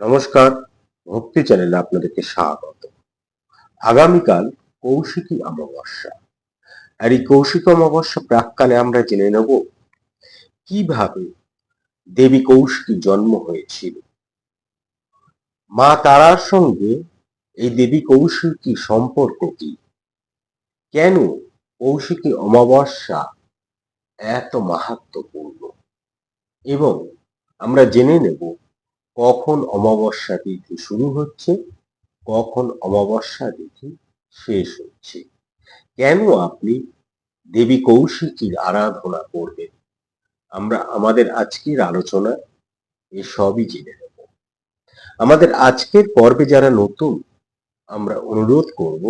নমস্কার, ভক্তি চ্যানেলে আপনাদেরকে স্বাগত। আগামীকাল কৌশিকী অমাবস্যা। আর এই কৌশিক অমাবস্যা প্রাককালে আমরা জেনে নেব কীভাবে দেবী কৌশিকী জন্ম হয়েছিল। মা তারার সঙ্গে এই দেবী কৌশিকী সম্পর্ক কি? কেন কৌশিকী অমাবস্যা এত মাহাত্মপূর্ণ এবং আমরা জেনে নেব কখন অমাবস্যা তিথি শুরু হচ্ছে? কখন অমাবস্যা তিথি শেষ হচ্ছে? কেন আপনি দেবী কৌশিকীর আরাধনা করবেন? আমরা, আমাদের আজকের আলোচনায় এসবই জেনে নেব। আমাদের আজকের পর্বে যারা নতুন, আমরা অনুরোধ করব,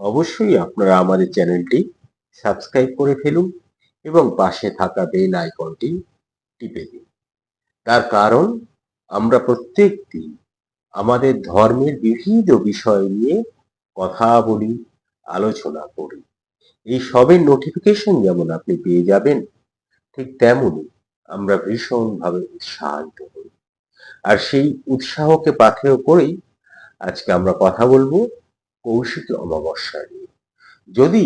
অবশ্যই আপনারা আমাদের চ্যানেলটি সাবস্ক্রাইব করে ফেলুন এবং পাশে থাকা বেল আইকনটি টিপে দিন। তার কারণ আমরা প্রত্যেক দিন আমাদের ধর্মের বিভিন্ন বিষয় নিয়ে কথা বলি, আলোচনা করি। এই সবের নোটিফিকেশন যেমন আপনি পেয়ে যাবেন, ঠিক তেমনই আমরা ভীষণভাবে উৎসাহিত হই। আর সেই উৎসাহকে পাথেয় করেই আজকে আমরা কথা বলব কৌশিক অমাবস্যা নিয়ে। যদি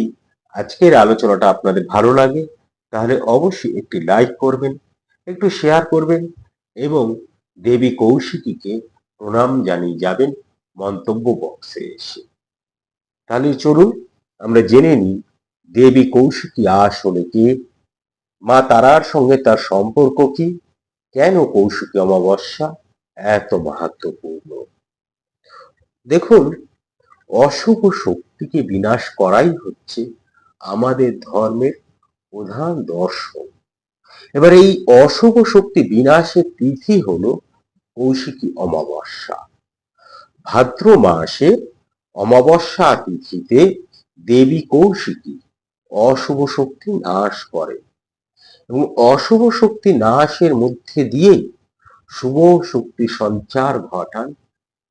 আজকের আলোচনাটা আপনাদের ভালো লাগে, তাহলে অবশ্যই একটি লাইক করবেন, একটু শেয়ার করবেন এবং দেবী কৌশিকীকে প্রণাম জানিয়ে যাবেন মন্তব্য বক্সে এসে। তাহলে চলুন, আমরা জেনে নিই দেবী কৌশিকী আসলে কে, মা তারার সঙ্গে তার সম্পর্ক কি, কেন কৌশিকী অমাবস্যা এত মাহাত্মপূর্ণ দেখুন, অশুভ শক্তিকে বিনাশ করাই হচ্ছে আমাদের ধর্মের প্রধান দর্শন। এবার এই অশুভ শক্তি বিনাশের তিথি হলো কৌশিকী অমাবস্যা। ভাদ্র মাসে অমাবস্যা তিথিতে দেবী কৌশিকী অশুভ শক্তি নাশ করে এবং অশুভ শক্তি নাশের মধ্যে দিয়েই শুভ শক্তি সঞ্চার ঘটান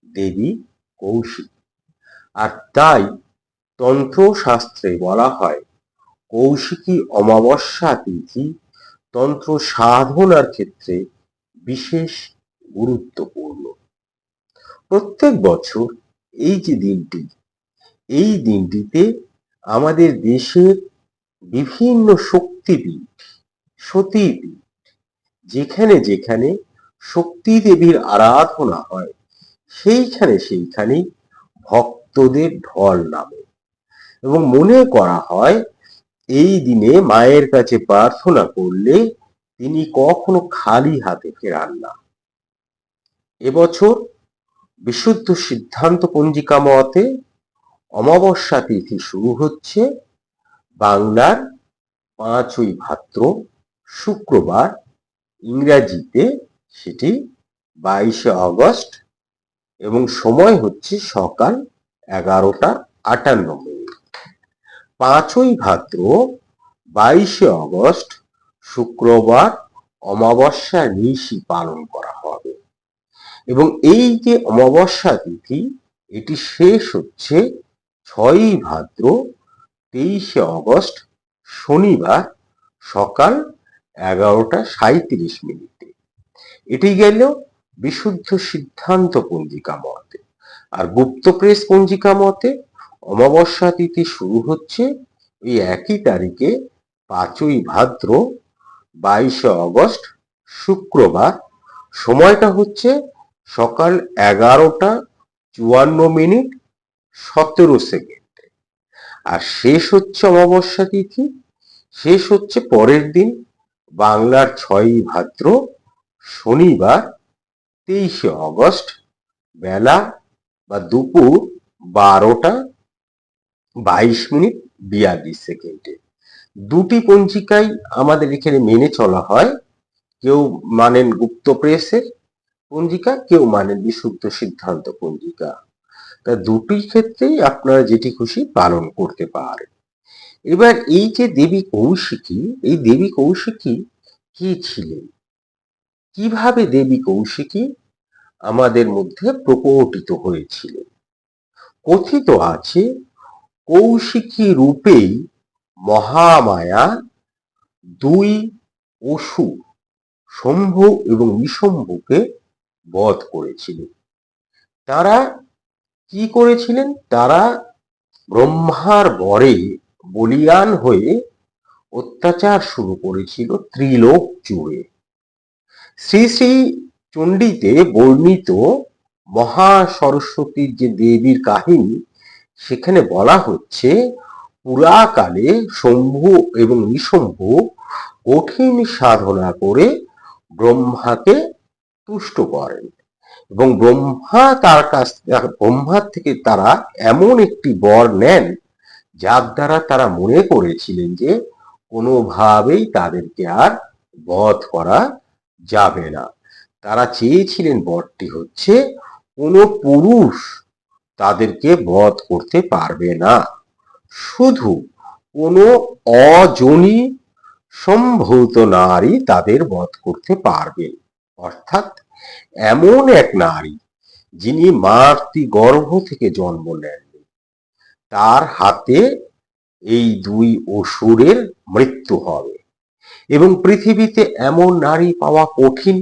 দেবী কৌশিকী। আর তাই তন্ত্র শাস্ত্রে বলা হয়, কৌশিকী অমাবস্যা তিথি তন্ত্র সাধনার ক্ষেত্রে বিশেষ গুরুত্বপূর্ণ। প্রত্যেক বছর এই যে দিনটি, এই দিনটিতে আমাদের দেশের বিভিন্ন শক্তিপীঠ, সতীপীঠ, যেখানে যেখানে শক্তি দেবীর আরাধনা হয়, সেইখানে সেইখানে ভক্তদের ঢল নামে। এবং মনে করা হয়, এই দিনে মায়ের কাছে প্রার্থনা করলে তিনি কখনো খালি হাতে ফেরান না। এবছর বিশুদ্ধ সিদ্ধান্ত পঞ্জিকা মতে অমাবস্যা তিথি শুরু হচ্ছে। বাংলার পাঁচই ভাদ্র শুক্রবার ইংরাজিতে সেটি বাইশে অগস্ট এবং সময় হচ্ছে সকাল এগারোটা আটান্ন মিনিট। পাঁচই ভাদ্র বাইশে অগস্ট শুক্রবার অমাবস্যা নিশি পালন করা এবং এই যে অমাবস্যা তিথি, এটি শেষ হচ্ছে ছয়ই ভাদ্র তেইশে অগস্ট, শনিবার সকাল এগারোটা সাঁত্রিশ মিনিটে। এটি গেল বিশুদ্ধ সিদ্ধান্ত পঞ্জিকা মতে। আর গুপ্ত প্রেস পঞ্জিকা মতে, অমাবস্যা তিথি শুরু হচ্ছে ওই একই তারিখে পাঁচই ভাদ্র, বাইশে অগস্ট, শুক্রবার। সময়টা হচ্ছে সকাল এগারোটা চুয়ান্ন মিনিট সতেরো সেকেন্ড। আর শেষ হচ্ছে অমাবস্যা তিথি, শেষ হচ্ছে পরের দিন বাংলার ছয়ই ভাদ্র, শনিবার তেইশে অগস্ট, বেলা বা দুপুর বারোটা বাইশ মিনিট বিয়াল্লিশ সেকেন্ডে। দুটি পঞ্জিকাই আমাদের এখানে মেনে চলা হয়। কেউ মানেন গুপ্ত প্রেসের পঞ্জিকা, কেউ মানেন বিশুদ্ধ সিদ্ধান্ত পঞ্জিকা। তা দুটি ক্ষেত্রেই আপনারা যেটি খুশি পালন করতে পারেন। এবার এই যে দেবী কৌশিকী, এই দেবী কৌশিকী কি ছিলেন? কীভাবে দেবী কৌশিকী আমাদের মধ্যে প্রকটিত হয়েছিলেন? কথিত আছে, কৌশিকী রূপেই মহামায়া দুই অসুর শম্ভু এবং নিশম্ভুকে বধ করেছিলেন তারা কি করেছিলেন? তারা ব্রহ্মার বরে বলিয়ান হয়ে অত্যাচার শুরু করেছিল ত্রিলোক জুড়ে। শ্রী শ্রী চণ্ডীতে বর্ণিত মহা সরস্বতীর যে দেবীর কাহিনী, সেখানে বলা হচ্ছে, পুরাকালে শম্ভু এবং নিশম্ভু কঠিন সাধনা করে ব্রহ্মাকে তুষ্ট করেন এবং ব্রহ্মা তার কাছ ব্রহ্মার থেকে তারা এমন একটি বর নেন, যার দ্বারা তারা মনে করেছিলেন যে কোনোভাবেই তাদেরকে আর বধ করা যাবে না। তারা চেয়েছিলেন বরটি হচ্ছে কোনো পুরুষ তাদেরকে বধ করতে পারবে না। শুধু কোনো অজনী সম্ভূত নারী তাদের বধ করতে পারবেন অর্থাৎ এমন এক নারী যিনি মাতৃ গর্ভ থেকে জন্ম নেননি তার হাতে এই দুই অসুরের মৃত্যু হবে এবং পৃথিবীতে এমন নারী পাওয়া কঠিন।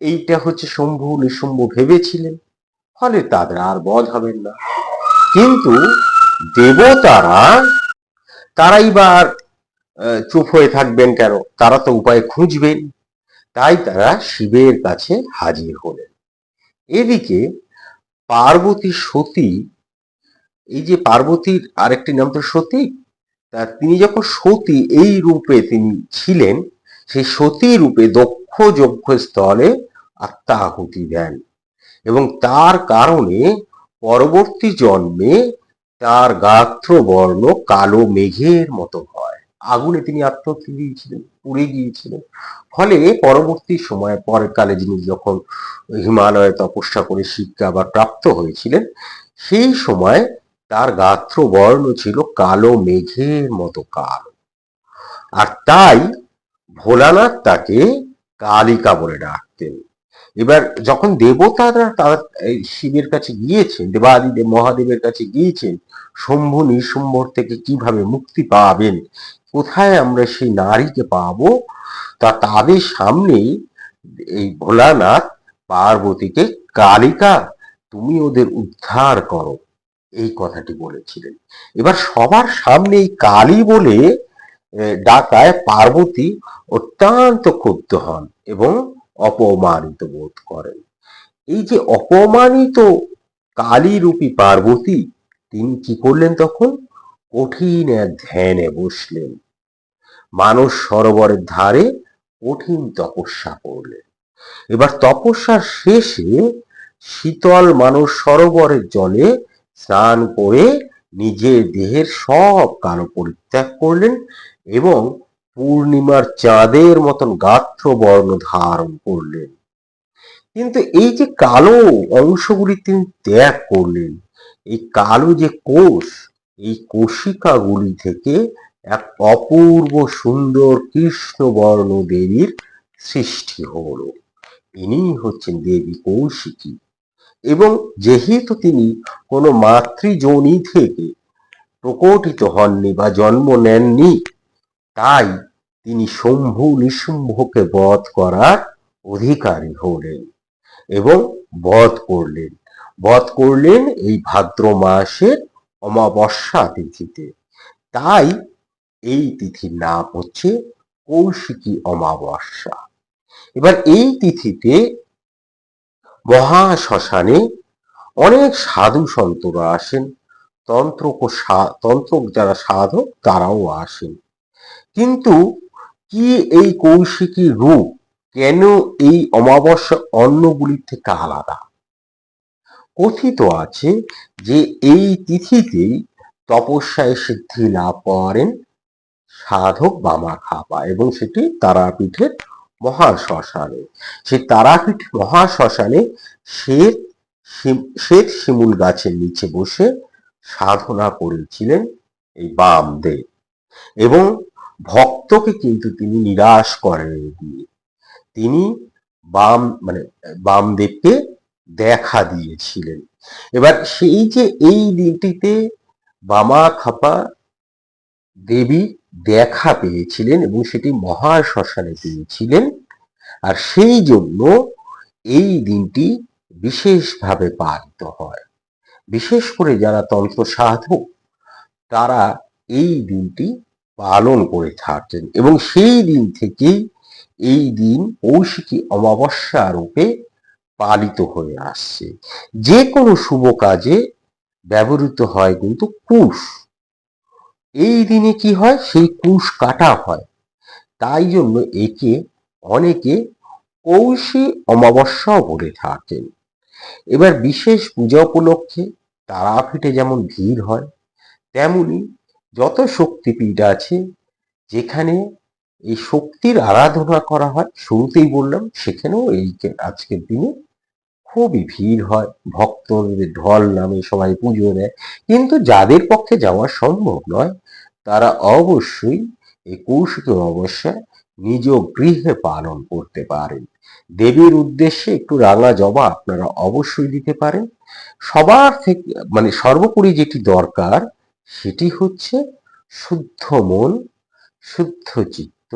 এইটা হচ্ছে শম্ভু, নিঃশম্ভ ভেবেছিলেন, ফলে তাদের আর বধ হবেন না। কিন্তু দেবতারা, তারাই বা চুপ হয়ে থাকবেন কেন? তারা তো উপায় খুঁজবেন। তাই তারা শিবের কাছে হাজির হলেন। এদিকে পার্বতী সতী, এই যে পার্বতীর আরেকটি নাম তো সতী, তা তিনি যখন সতী এই রূপে তিনি ছিলেন, সেই সতী রূপে দক্ষ যজ্ঞ স্থলে আত্মাহুতি দেন এবং তার কারণে পরবর্তী জন্মে তার গাত্র বর্ণ কালো মেঘের মতো হয়। আগুনে তিনি আত্মহত্যা দিয়েছিলেন পুড়ে গিয়েছিলেন। ফলে পরবর্তী সময় পরকালে যিনি যখন হিমালয়ে তপস্যা করে শিক্ষা বা প্রাপ্ত হয়েছিলেন, সেই সময় তার গাত্র বর্ণ ছিল কালো মেঘের মতো কালো। আর তাই ভোলানাথ তাকে কালিকা বলে ডাকতেন। এবার যখন দেবতারা তার শিবের কাছে গিয়েছেন, দেবাদিদেব, মহাদেবের কাছে গিয়েছেন, শম্ভু নিঃশম্ভর থেকে কীভাবে মুক্তি পাবেন কোথায় আমরা সেই নারীকে পাবো? তা তাদের সামনেই এই ভোলানাথ পার্বতীকে কালিকা, তুমি ওদের উদ্ধার করো। এই কথাটি বলেছিলেন। এবার সবার সামনে এই কালী বলে ডাকায় পার্বতী অত্যন্ত ক্ষুব্ধ হন এবং অপমানিত বোধ করেন। এই যে অপমানিত কালীরূপী পার্বতী, তিনি কি করলেন তখন? কঠিন এক ধ্যানে বসলেন। মানুষ সরোবরের ধারে কঠিন তপস্যা করলেন এবার তপস্যার শেষে শীতল মানুষ সরোবরের জলে স্নান করে নিজের দেহের সব কালো পরিত্যাগ করলেন এবং পূর্ণিমার চাঁদের মতন গাত্র বর্ণ ধারণ করলেন। কিন্তু এই যে কালো অংশগুলি তিনি ত্যাগ করলেন, এই কালো যে কোষ, এই কোষিকাগুলি থেকে এক অপূর্ব সুন্দর কৃষ্ণবর্ণ দেবীর সৃষ্টি হল। ইনি হচ্ছেন দেবী কৌশিকী এবং যেহেতু তিনি কোনো মাতৃজনী থেকে প্রকটিত হননি বা জন্ম নেননি, তাই তিনি শম্ভু নিঃশম্ভুকে বধ করার অধিকারী হলেন এবং বধ করলেন। বধ করলেন এই ভাদ্র মাসের অমাবস্যা তিথিতে। তাই এই তিথির নাম হচ্ছে কৌশিকী অমাবস্যা। এবার এই তিথিতে মহা শ্মশানে অনেক সাধু সন্তরা আসেন তন্ত্র তন্ত্র যারা সাধক তারাও আসেন। কিন্তু কি এই কৌশিকী রূপ কেন এই অমাবস্যা অন্নগুলির থেকে আলাদা? কথিত আছে যে এই তিথিতেই তপস্যায় সিদ্ধি লাভ করেন সাধক বামা খাপা এবং সেটি তারাপীঠের মহাশ্মশানে। সেই তারাপীঠ মহাশ্মশানে শ্বেত শ্বেত শিমুল গাছের নিচে বসে সাধনা করেছিলেন এই বামদেব। এবং ভক্তকে কিন্তু তিনি নিরাশ করেন তিনি বাম মানে বামদেবকে দেখা দিয়েছিলেন। এবার সেই যে এই দিনটিতে বামা খাপা দেবী দেখা পেয়েছিলেন এবং সেটি মহাশ্মশানে পেয়েছিলেন। আর সেই জন্য এই দিনটি বিশেষভাবে পালিত হয়। বিশেষ করে যারা তন্ত্র সাধক তারা এই দিনটি পালন করে থাকেন এবং সেই দিন থেকেই এই দিন কৌশিকী অমাবস্যা রূপে পালিত হয়ে আসছে যে কোনো শুভ কাজে ব্যবহৃত হয় কিন্তু কুশ। এই দিনে কি হয়? সেই কুশ কাটা হয়। তাই জন্য একে অনেকে কৌশী অমাবস্যাও বলে থাকেন। এবার বিশেষ পূজা উপলক্ষে তারাপীঠে যেমন ভিড় হয়, তেমনি যত শক্তিপীঠ আছে, যেখানে এই শক্তির আরাধনা করা হয়, শুরুতেই বললাম, সেখানেও এই আজকের দিনে খুবই ভিড় হয়, ভক্তদের ঢল নামে সবাই পুজো দেয়। কিন্তু যাদের পক্ষে যাওয়া সম্ভব নয়, তারা অবশ্যই এই কৌশিক অমাবস্যা নিজ গৃহে পালন করতে পারেন। দেবীর উদ্দেশ্যে একটু রাঙা জবা আপনারা অবশ্যই দিতে পারেন। সবার থেকে মানে সর্বোপরি যেটি দরকার, সেটি হচ্ছে শুদ্ধ মন, শুদ্ধ চিত্ত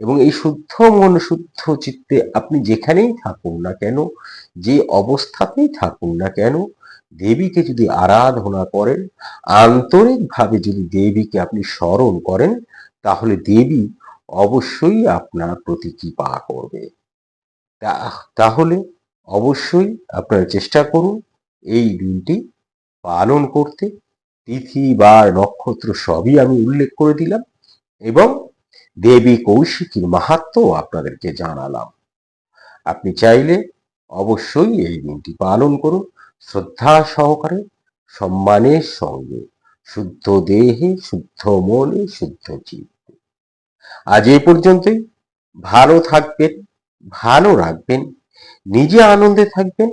এবং এই শুদ্ধ মন, শুদ্ধ চিত্তে আপনি যেখানেই থাকুন না কেন, যে অবস্থাতেই থাকুন না কেন, দেবীকে যদি আরাধনা করেন, আন্তরিকভাবে যদি দেবীকে আপনি স্মরণ করেন, তাহলে দেবী অবশ্যই আপনার প্রতি কৃপা করবে। তাহলে অবশ্যই আপনারা চেষ্টা করুন এই দিনটি পালন করতে। তিথি, বার, নক্ষত্র সবই আমি উল্লেখ করে দিলাম এবং দেবী কৌশিকীর মাহাত্ম আপনাদেরকে জানালাম। আপনি চাইলে অবশ্যই এই দিনটি পালন করুন শ্রদ্ধা সহকারে, সম্মানের সঙ্গে, শুদ্ধ দেহে, শুদ্ধ মনে, শুদ্ধ চিত্তে। আজ এই পর্যন্তই। ভালো থাকবেন, ভালো রাখবেন, নিজে আনন্দে থাকবেন,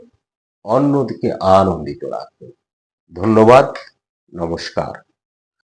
অন্যদিকে আনন্দিত রাখবেন। ধন্যবাদ, নমস্কার।